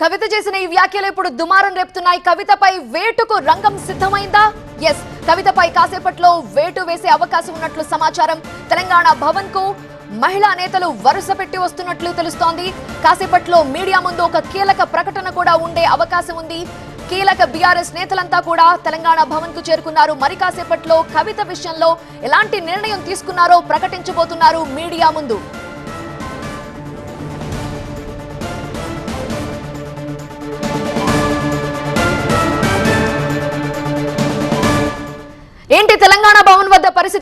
కవిత చేసిన ఈ వ్యాఖ్యలు ఇప్పుడు దుమారం రేపుతున్నాయి. కవితపై వేటుకు రంగం సిద్ధమైందా? ఎస్ కవితపై కాసేపట్లో వేటు వేసే అవకాశం ఉన్నట్లు సమాచారం. తెలంగాణ భవన్కు మహిళా నేతలు వరుస పెట్టి వస్తున్నట్లు తెలుస్తోంది. కాసేపట్లో మీడియా ముందు ఒక కీలక ప్రకటన కూడా ఉండే అవకాశం ఉంది. కీలక బీఆర్ఎస్ నేతలంతా కూడా తెలంగాణ భవన్కు చేరుకున్నారు. మరి కాసేపట్లో కవిత విషయంలో ఎలాంటి నిర్ణయం తీసుకున్నారో ప్రకటించబోతున్నారు మీడియా ముందు.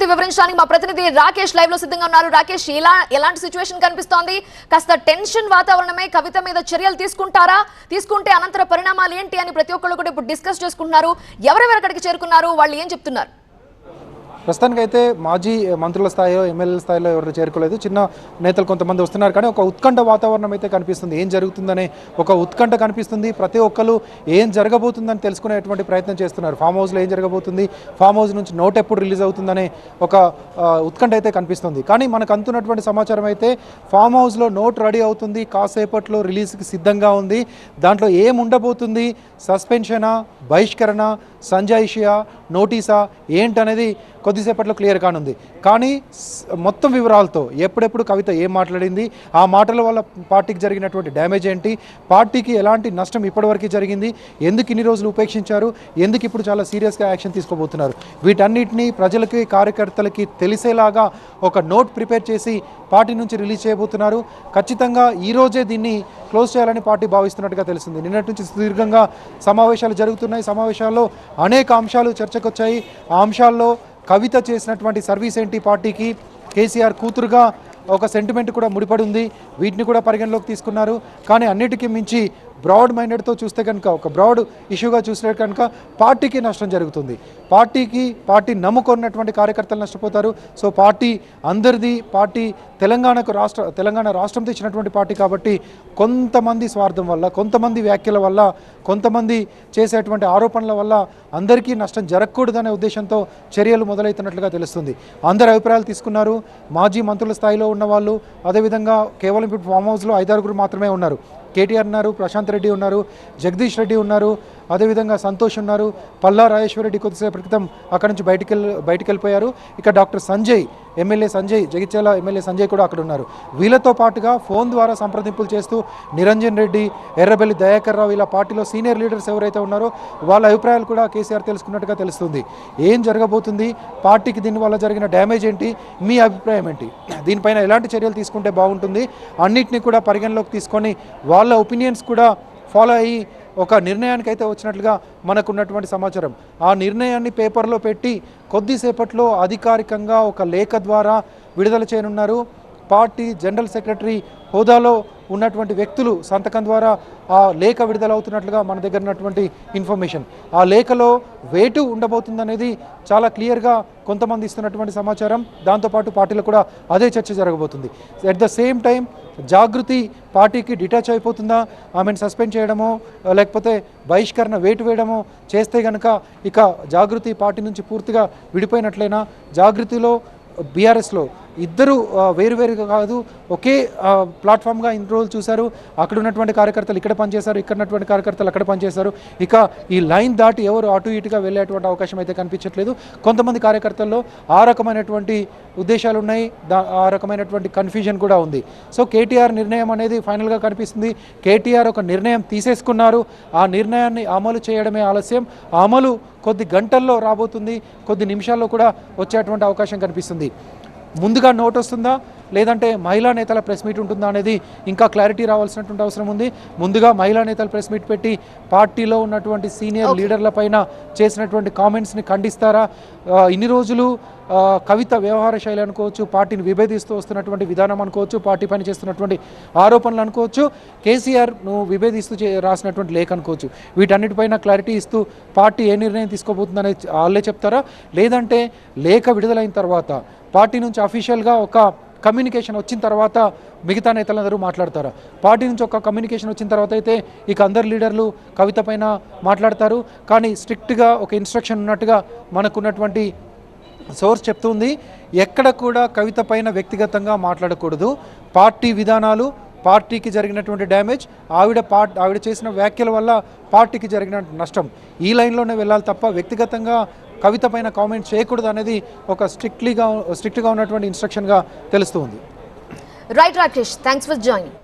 మరింత వివరించడానికి మా ప్రతినిధి రాకేష్ లైవ్లో సిద్ధంగా ఉన్నారు. రాకేష్ ఎలా ఎలాంటి సిచ్యువేషన్ కనిపిస్తోంది? కాస్త టెన్షన్ వాతావరణమే కవిత మీద చర్యలు తీసుకుంటారా? తీసుకుంటే అనంతర పరిణామాలు ఏంటి అని ప్రతి ఒక్కళ్ళు కూడా ఇప్పుడు డిస్కస్ చేసుకుంటున్నారు. ఎవరెవరు అక్కడికి చేరుకున్నారు? వాళ్ళు ఏం చెప్తున్నారు? ప్రస్తుతానికైతే మాజీ మంత్రుల స్థాయిలో ఎమ్మెల్యేల స్థాయిలో ఎవరు చేరుకోలేదు. చిన్న నేతలు కొంతమంది వస్తున్నారు. కానీ ఒక ఉత్కంఠ వాతావరణం అయితే కనిపిస్తుంది. ఏం జరుగుతుందనే ఒక ఉత్కంఠ కనిపిస్తుంది. ప్రతి ఒక్కరు ఏం జరగబోతుందని తెలుసుకునేటువంటి ప్రయత్నం చేస్తున్నారు. ఫామ్ హౌస్లో ఏం జరగబోతుంది? ఫామ్ హౌస్ నుంచి నోట్ ఎప్పుడు రిలీజ్ అవుతుందనే ఒక ఉత్కంఠ అయితే కనిపిస్తుంది. కానీ మనకు అందుతున్నటువంటి సమాచారం అయితే ఫామ్ హౌస్లో నోట్ రెడీ అవుతుంది. కాసేపట్లో రిలీజ్కి సిద్ధంగా ఉంది. దాంట్లో ఏం ఉండబోతుంది? సస్పెన్షనా? బహిష్కరణ? సంజాయిషియా నోటీసా ఏంటనేది కొద్దిసేపట్లో క్లియర్ కానుంది. కానీ మొత్తం వివరాలతో ఎప్పుడెప్పుడు కవిత ఏం మాట్లాడింది ఆ మాటల వల్ల పార్టీకి జరిగినటువంటి డ్యామేజ్ ఏంటి పార్టీకి ఎలాంటి నష్టం ఇప్పటివరకు జరిగింది ఎందుకు ఇన్ని రోజులు ఉపేక్షించారు ఎందుకు ఇప్పుడు చాలా సీరియస్గా యాక్షన్ తీసుకోబోతున్నారు. వీటన్నిటినీ ప్రజలకి కార్యకర్తలకి తెలిసేలాగా ఒక నోట్ ప్రిపేర్ చేసి పార్టీ నుంచి రిలీజ్ చేయబోతున్నారు. ఖచ్చితంగా ఈరోజే దీన్ని క్లోజ్ చేయాలని పార్టీ భావిస్తున్నట్టుగా తెలిసింది. నిన్నటి నుంచి సుదీర్ఘంగా సమావేశాలు జరుగుతున్నాయి. సమావేశాల్లో అనేక అంశాలు చర్చకొచ్చాయి. ఆ అంశాల్లో కవిత చేసినటువంటి సర్వీస్ ఏంటి పార్టీకి? కేసీఆర్ కూతురుగా ఒక సెంటిమెంట్ కూడా ముడిపడి ఉంది. వీటిని కూడా పరిగణలోకి తీసుకున్నారు. కానీ అన్నిటికీ మించి బ్రాడ్ మైండెడ్తో చూస్తే కనుక ఒక బ్రాడ్ ఇష్యూగా చూస్తే కనుక పార్టీకి నష్టం జరుగుతుంది. పార్టీకి పార్టీ నమ్ముకున్నటువంటి కార్యకర్తలు నష్టపోతారు. సో పార్టీ అందరిది పార్టీ తెలంగాణకు రాష్ట్ర తెలంగాణ రాష్ట్రం తెచ్చినటువంటి పార్టీ కాబట్టి కొంతమంది స్వార్థం వల్ల కొంతమంది వ్యాఖ్యల వల్ల కొంతమంది చేసేటువంటి ఆరోపణల వల్ల అందరికీ నష్టం జరగకూడదనే ఉద్దేశంతో చర్యలు మొదలవుతున్నట్లుగా తెలుస్తుంది. అందరి అభిప్రాయాలు తీసుకున్నారు. మాజీ మంత్రుల స్థాయిలో ఉన్న వాళ్ళు అదేవిధంగా కేవలం ఇప్పుడు ఫామ్ హౌస్లో ఐదారుగురు మాత్రమే ఉన్నారు. కేటీఆర్ ఉన్నారు ప్రశాంత్ రెడ్డి ఉన్నారు జగదీష్ రెడ్డి ఉన్నారు. అదేవిధంగా సంతోష్ ఉన్నారు. పల్లా రాజేశ్వరరెడ్డి కొద్దిసేపటి క్రితం అక్కడ నుంచి బయటికి వెళ్ళి బయటికి వెళ్ళిపోయారు. ఇక doctor Sanjay M L A Sanjay Jagtial M L A Sanjay కూడా అక్కడ ఉన్నారు. వీళ్ళతో పాటుగా ఫోన్ ద్వారా సంప్రదింపులు చేస్తూ నిరంజన్ రెడ్డి ఎర్రబెల్లి దయాకర్ రావు ఇలా పార్టీలో సీనియర్ లీడర్స్ ఎవరైతే ఉన్నారో వాళ్ళ అభిప్రాయాలు కూడా కేసీఆర్ తెలుసుకున్నట్టుగా తెలుస్తుంది. ఏం జరగబోతుంది? పార్టీకి దీనివల్ల జరిగిన డ్యామేజ్ ఏంటి? మీ అభిప్రాయం ఏంటి? దీనిపైన ఎలాంటి చర్యలు తీసుకుంటే బాగుంటుంది? అన్నిటిని కూడా పరిగణలోకి తీసుకొని వాళ్ళ ఒపీనియన్స్ కూడా ఫాలో అయ్యి ఒక నిర్ణయానికి అయితే వచ్చినట్లుగా మనకు ఉన్నటువంటి సమాచారం. ఆ నిర్ణయాన్ని పేపర్లో పెట్టి కొద్దిసేపట్లో అధికారికంగా ఒక లేఖ ద్వారా విడుదల చేయనున్నారు. పార్టీ జనరల్ సెక్రటరీ హోదాలో ఉన్నటువంటి వ్యక్తులు సంతకం ద్వారా ఆ లేఖ విడుదలవుతున్నట్లుగా మన దగ్గర ఉన్నటువంటి ఇన్ఫర్మేషన్. ఆ లేఖలో వేటు ఉండబోతుందనేది చాలా క్లియర్గా కొంతమంది ఇస్తున్నటువంటి సమాచారం. దాంతోపాటు పార్టీలో కూడా అదే చర్చ జరగబోతుంది. At the same time Jagruthi పార్టీకి డిటాచ్ అయిపోతుందా? ఆమెను సస్పెండ్ చేయడమో లేకపోతే బహిష్కరణ వేటు వేయడమో చేస్తే కనుక ఇక జాగృతి పార్టీ నుంచి పూర్తిగా విడిపోయినట్లయినా జాగృతిలో బీఆర్ఎస్లో ఇద్దరు వేరువేరుగా కాదు ఒకే ప్లాట్ఫామ్గా ఇన్ని రోజులు చూశారు. అక్కడ ఉన్నటువంటి కార్యకర్తలు ఇక్కడ పనిచేశారు ఇక్కడ ఉన్నటువంటి కార్యకర్తలు అక్కడ పనిచేశారు. ఇక ఈ లైన్ దాటి ఎవరు అటు ఇటుగా వెళ్ళేటువంటి అవకాశం అయితే కనిపించట్లేదు. కొంతమంది కార్యకర్తల్లో ఆ రకమైనటువంటి ఉద్దేశాలు ఉన్నాయి దా ఆ రకమైనటువంటి కన్ఫ్యూజన్ కూడా ఉంది. సో కేటీఆర్ నిర్ణయం అనేది ఫైనల్గా కనిపిస్తుంది. కేటీఆర్ ఒక నిర్ణయం తీసేసుకున్నారు. ఆ నిర్ణయాన్ని అమలు చేయడమే ఆలస్యం. అమలు కొద్ది గంటల్లో రాబోతుంది కొద్ది నిమిషాల్లో కూడా వచ్చేటువంటి అవకాశం కనిపిస్తుంది. ముందుగా నోట్ వస్తుందా? లేదంటే మహిళా నేతల ప్రెస్ మీట్ ఉంటుందా అనేది ఇంకా క్లారిటీ రావాల్సినటువంటి అవసరం ఉంది. ముందుగా మహిళా నేతల ప్రెస్ మీట్ పెట్టి పార్టీలో ఉన్నటువంటి సీనియర్ లీడర్ల పైన చేసినటువంటి కామెంట్స్ని ఖండిస్తారా? ఇన్ని రోజులు కవిత వ్యవహార శైలి అనుకోవచ్చు పార్టీని విభేదిస్తూ వస్తున్నటువంటి విధానం అనుకోవచ్చు పార్టీ పైన చేస్తున్నటువంటి ఆరోపణలు అనుకోవచ్చు కేసీఆర్ నువ్వు విభేదిస్తూ చే- రాసినటువంటి లేఖ అనుకోవచ్చు. వీటన్నిటిపైన క్లారిటీ ఇస్తూ పార్టీ ఏ నిర్ణయం తీసుకోబోతుందనేది వాళ్ళే చెప్తారా? లేదంటే లేఖ విడుదలైన తర్వాత పార్టీ నుంచి అఫీషియల్గా ఒక కమ్యూనికేషన్ వచ్చిన తర్వాత మిగతా నేతలందరూ మాట్లాడతారు? పార్టీ నుంచి ఒక కమ్యూనికేషన్ వచ్చిన తర్వాత అయితే ఇక అందరు లీడర్లు కవిత పైన మాట్లాడతారు. కానీ స్ట్రిక్ట్గా ఒక ఇన్స్ట్రక్షన్ ఉన్నట్టుగా మనకున్నటువంటి సోర్స్ చెప్తుంది. ఎక్కడ కూడా కవిత పైన వ్యక్తిగతంగా మాట్లాడకూడదు. పార్టీ విధానాలు పార్టీకి జరిగినటువంటి డ్యామేజ్ ఆవిడ పార్ట్ ఆవిడ చేసిన వ్యాఖ్యల వల్ల పార్టీకి జరిగిన నష్టం. ఈ లైన్లోనే వెళ్ళాలి తప్ప వ్యక్తిగతంగా కవిత పైన కామెంట్ చేయకూడదు అనేది ఒక స్ట్రిక్ట్లీగా స్ట్రిక్ట్గా ఉన్నటువంటి ఇన్స్ట్రక్షన్గా తెలుస్తుంది right Rakesh thanks for joining